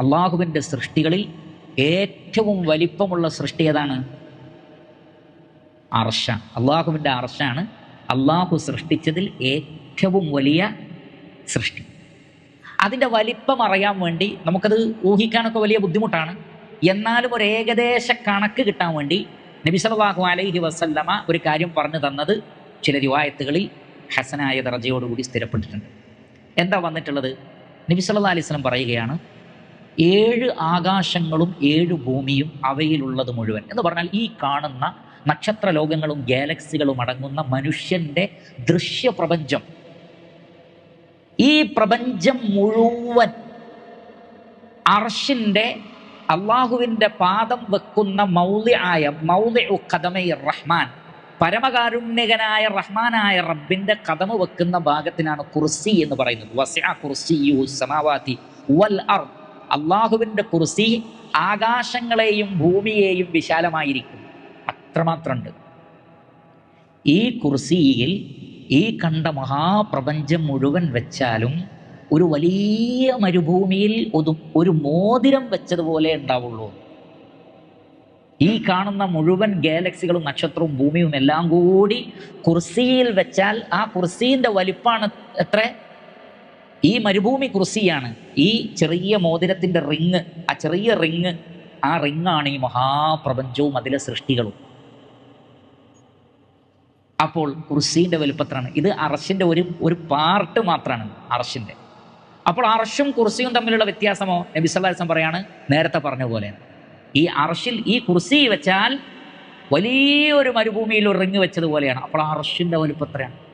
അള്ളാഹുവിന്റെ സൃഷ്ടികളിൽ ഏറ്റവും വലിപ്പമുള്ള സൃഷ്ടി ഏതാണ്? അർഷ. അള്ളാഹുവിന്റെ അർഷാണ് അള്ളാഹു സൃഷ്ടിച്ചതിൽ ഏറ്റവും വലിയ സൃഷ്ടി. അതിന്റെ വലിപ്പം അറിയാൻ വേണ്ടി നമുക്കത് ഊഹിക്കാനൊക്കെ വലിയ ബുദ്ധിമുട്ടാണ്. എന്നാലും ഒരു ഏകദേശ കണക്ക് കിട്ടാൻ വേണ്ടി നബിസലാഹു അലൈഹി വസല്ലമ ഒരു കാര്യം പറഞ്ഞു തന്നത് ചില റിവായത്തുകളിൽ ഹസനായ ദർജയോടുകൂടി സ്ഥിരപ്പെട്ടിട്ടുണ്ട്. എന്താ വന്നിട്ടുള്ളത്? നബി സല്ലല്ലാഹു അലൈഹി സ്വലം പറയുകയാണ് ഏഴ് ആകാശങ്ങളും ഏഴ് ഭൂമിയും അവയിലുള്ളത് മുഴുവൻ. എന്ന് പറഞ്ഞാൽ ഈ കാണുന്ന നക്ഷത്ര ലോകങ്ങളും ഗാലക്സികളും അടങ്ങുന്ന മനുഷ്യന്റെ ദൃശ്യപ്രപഞ്ചം. ഈ പ്രപഞ്ചം മുഴുവൻ അർഷിന്റെ അള്ളാഹുവിന്റെ പാദം വെക്കുന്ന മൗലി ആയ മൗലി കദമൈ റഹ്മാൻ പരമകാരുണ്യകനായ റഹ്മാനായ റബ്ബിന്റെ കഥമ വെക്കുന്ന ഭാഗത്തിനാണ് കുർസി എന്ന് പറയുന്നത്. വസ്യ കുർസിയു സമാവാതി വൽ അർ അള്ളാഹുവിന്റെ കുർസി ആകാശങ്ങളെയും ഭൂമിയെയും വിശാലമായിരിക്കും. അത്രമാത്രമുണ്ട് ഈ കുർസിയിൽ ഈ കണ്ട മഹാപ്രപഞ്ചം മുഴുവൻ വെച്ചാലും ഒരു വലിയ മരുഭൂമിയിൽ ഒരു മോതിരം വെച്ചതുപോലെ ഉണ്ടാവുള്ളൂ. ഈ കാണുന്ന മുഴുവൻ ഗാലക്സികളും നക്ഷത്രവും ഭൂമിയും എല്ലാം കൂടി കുർസിയിൽ വെച്ചാൽ ആ കുർസീന്റെ വലിപ്പാണ് എത്ര? ഈ മരുഭൂമി കുർസിയാണ് ഈ ചെറിയ മോതിരത്തിന്റെ റിങ് ആ ചെറിയ റിങ് ആ റിങ്ങാണ് ഈ മഹാപ്രപഞ്ചവും അതിലെ സൃഷ്ടികളും. അപ്പോൾ കുർസീന്റെ വലുപ്പത്തിലാണ്. ഇത് അറശിന്റെ ഒരു ഒരു പാർട്ട് മാത്രമാണ് അറശിന്റെ. അപ്പോൾ അറശും കുർസിയും തമ്മിലുള്ള വ്യത്യാസമോ? നബി സല്ലാസം പറയാണ് നേരത്തെ പറഞ്ഞ പോലെ. ഈ അറശിൽ ഈ കുർസി വെച്ചാൽ വലിയൊരു മരുഭൂമിയിൽ ഒരു റിങ് വെച്ചതുപോലെയാണ് അപ്പോൾ അറശിന്റെ വലുപ്പത്രയാണ്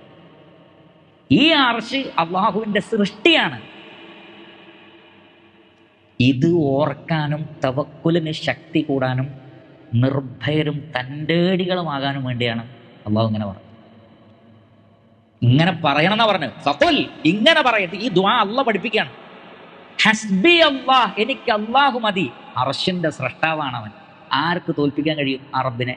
ഈ അർഷ് അള്ളാഹുവിന്റെ സൃഷ്ടിയാണ്. ഇത് ഓർക്കാനും തവക്കുലിന് ശക്തി കൂടാനും നിർഭയരും തന്റെടികളുമാകാനും വേണ്ടിയാണ് അള്ളാഹു ഇങ്ങനെ പറഞ്ഞത്. ഇങ്ങനെ പറയണം എന്നാ പറഞ്ഞത്. ഫക്കുൽ ഇങ്ങനെ പറയട്ടെ. ഈ ദ്വാ അള്ള പഠിപ്പിക്കുകയാണ്. ഹസ്ബി അള്ളാഹ് എനിക്ക് അള്ളാഹു മതി. അർഷിന്റെ സൃഷ്ടാവാണ് അവൻ ആർക്ക് തോൽപ്പിക്കാൻ കഴിയും? അറബിനെ.